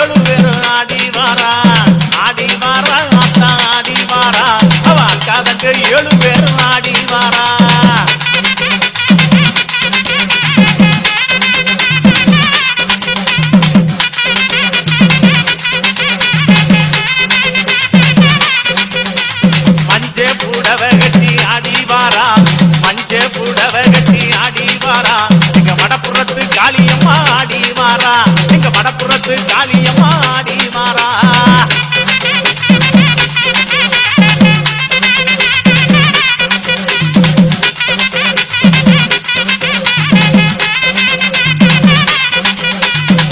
ஏழு பேரும் ஆடி வாரா ஆடி வாரா அத்தா ஆடி வாரா. அவ அக்கா ஏழு பேரும் ஆடி வாரா. புடவை கட்டி ஆடி வாரா. எங்க மடப்புறத்து காளியம்மா ஆடி வாரா. வடப்புறத்து மடப்புறத்து காளியம்மா ஆடி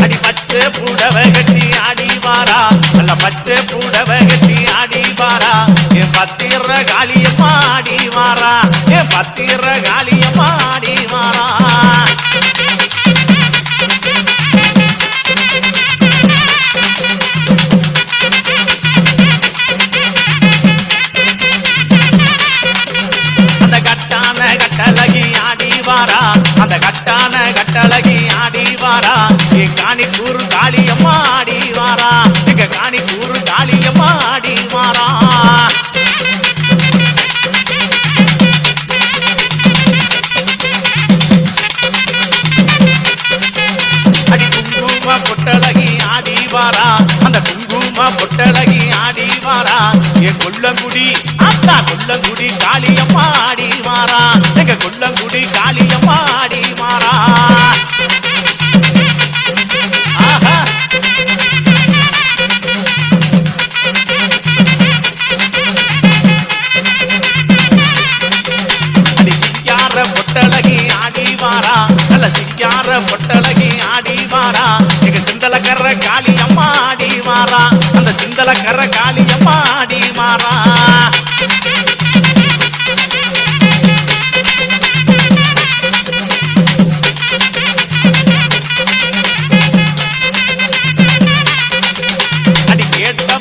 அடி பச்சை புடவை கட்டி ஆடிவாரா நல்ல பச்சை புடவை கட்டி ஆடிவாரா என் பத்திர காளியம்மா ஆடி வாரா என் பத்திர காளியம்மா ஆடி அந்த கட்டான கட்டழகி ஆடி வாரா எ காணிக்கூறு காளியம்மா ஆடி வாரா எங்க காணிக்கூறு காளியம்மா ஆடி வாரா அடி குங்குமா பொட்டழகி ஆடி வாரா அந்த குங்குமா பொட்டழகி ஆடி வாரா என் கொல்லங்குடி அத்தா கொல்லங்குடி காளியம்மா ஆடி வாரா எங்க கொல்லங்குடி பொட்டழகி ஆடி வாரா. நல்ல சிங்கார பொட்டழகி ஆடி வாரா. எங்க சிந்தலக்கர காளி அம்மா ஆடி வாரா. அந்த சிந்தலக்கர காளி அம்மா ஆடி வாரா.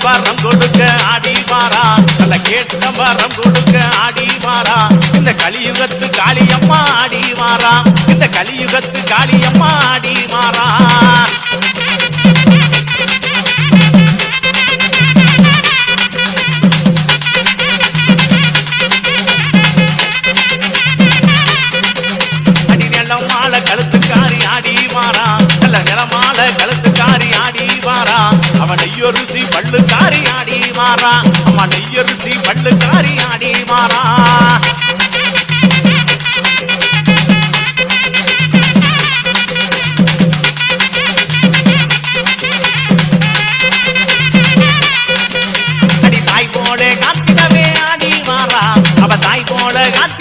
வரம் கொடுக்க ஆடிவாரா நல்ல கேட்ட வரம் கொடுக்க ஆடிவாரா இந்த கலியுகத்து கலியுகத்து காளியம்மாடி மாறா கழுத்துக்காரி ஆடி மாறா நல்ல நிலமால கழுத்துக்காரி ஆடி வாரா அவன் நெய்யொருசி பள்ளுக்காரி ஆடி மாறா அவன் நெய்யொருசி பள்ளுக்காரி ஆடி வாரா உலகத்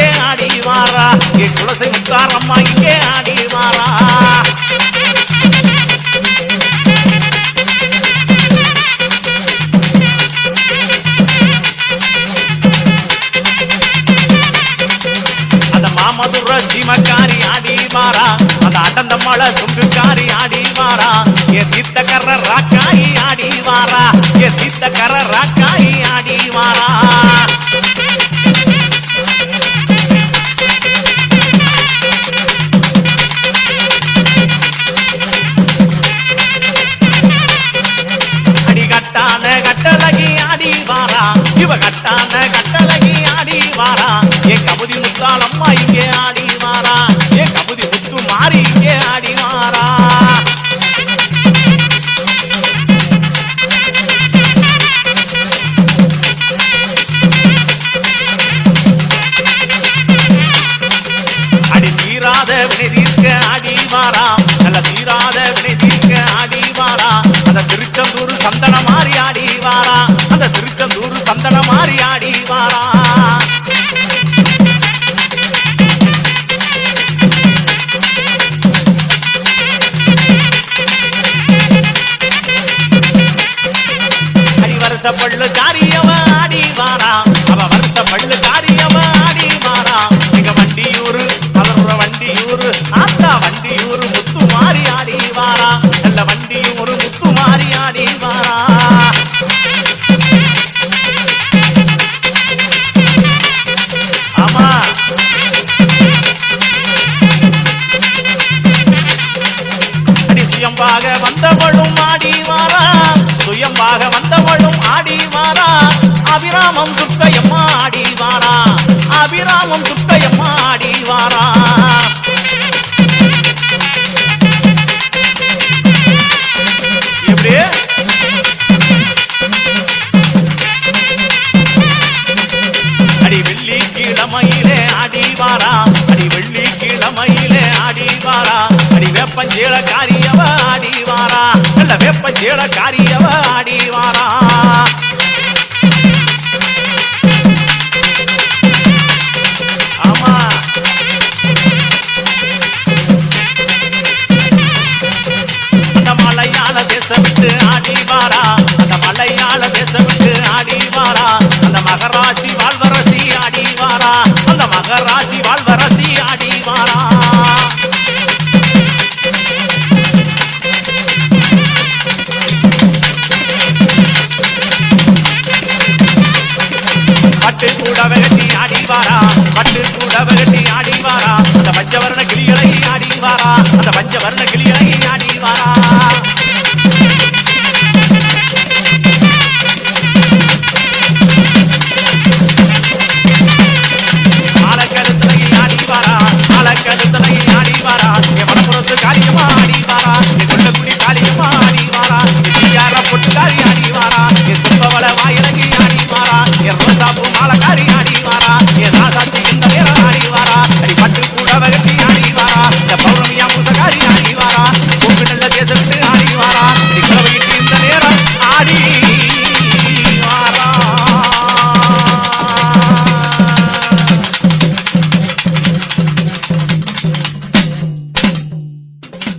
இங்கே ஆடி மாறா என் குலசை முத்தார் அம்மா இங்கே ஆடி மாறா அந்த மாமதுர சீமக்காரி ஆடி மாறா அந்த அடந்த மழை சுங்குக்காரி ஆடி மாறா என் தீர்த்தக்கர ராக்காயி ஆடி மாறா என் தீர்த்தக்கர ராக்காயி ஆடி மாறா வாரா. ஏ கபதி முத்தாள் அம்மா இங்கே ஆடி வாரா. ஏ கபதி முத்து மாறி இங்கே ஆடி வாரா. அடி தீராத வினை தீர்க்க ஆடி வாரா. நல்ல தீராத வினை தீர்க்க ஆடி வாரா. அந்த திருச்செந்தூர் சந்தன மாறி ஆடி வாரா. அந்த திருச்செந்தூர் சந்தன மாறி ஆடி வாரா அடிவர அபிராமம் துர்க்கையம்மா ஆடி வாரா. அபிராமம் துர்க்கையம்மா ஆடி வாரா. எப்படி? அடி வெள்ளி கிழமையிலே ஆடி வாரா. அடி வெள்ளி கிழமையிலே ஆடி வாரா. அடி வேப்பஞ்சேல காரியவ ஆடி வாரா. நல்ல வேப்பஞ்சேல காரியவ ஆடி வாரா அந்த மலையாள தேசம் விட்டு ஆடி வாரா அந்த மகராசி வாழ்வரசி ஆடி வாரா அந்த மகராசி வாழ்வரசி ஆடி வாரா பட்டு கூட வெகட்டி ஆடி வாரா பட்டு கூட வெகட்டி ஆடி வாரா அந்த பஞ்சவர்ண கிளிகளை ஆடி வாரா அந்த பஞ்சவர்ண கிளி